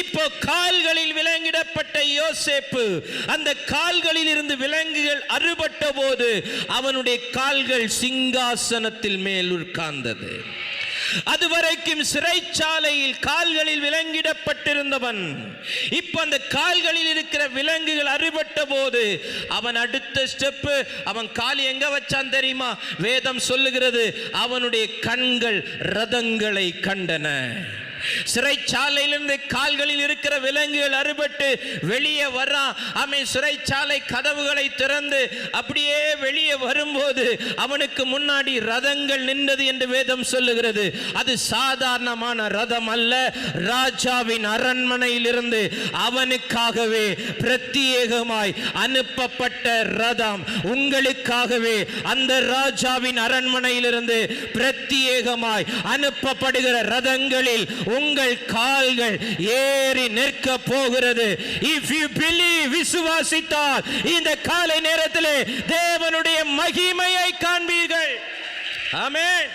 இப்போ கால்களில் விலங்கிடப்பட்ட யோசேப்பு அந்த கால்களில் இருந்து விலங்குகள் அறுபட்ட போது அவனுடைய கால்கள் சிங்காசனத்தில் மேல் உட்கார்ந்தது. அதுவரைக்கும் சிறைச்சாலையில் கால்களில் விலங்கிடப்பட்டிருந்தவன் இப்ப அந்த கால்களில் இருக்கிற விலங்குகள் அறுபட்ட போது அவன் அடுத்த ஸ்டெப்பு அவன் கால் எங்க வச்சான் தெரியுமா? வேதம் சொல்லுகிறது அவனுடைய கண்கள் ரதங்களை கண்டன. சிறைச்சாலையிலிருந்து கால்களில் இருக்கிற விலங்குகள் அறுபட்டு வெளியே வர்றான் அவன் சிறைச்சாலை கதவுகளை திறந்து அப்படியே வெளியே வரும்போது அவனுக்கு முன்னாடி ரதங்கள் நின்றது என்று வேதம் சொல்லுகிறது. அது சாதாரணமான ரதம் அல்ல. ராஜாவின் அரண்மனையில் இருந்து அவனுக்காகவே பிரத்யேகமாய் அனுப்பப்பட்ட ரதம். உங்களுக்காகவே அந்த ராஜாவின் அரண்மனையிலிருந்து பிரத்யேகமாய் அனுப்பப்படுகிற ரதங்களில் உங்கள் கால்கள் ஏறி நிற்க போகிறது. இஃப் யூ பிலீவ் விசுவாசித்தால் இந்த காலை நேரத்திலே தேவனுடைய மகிமையை காண்பீர்கள். ஆமென்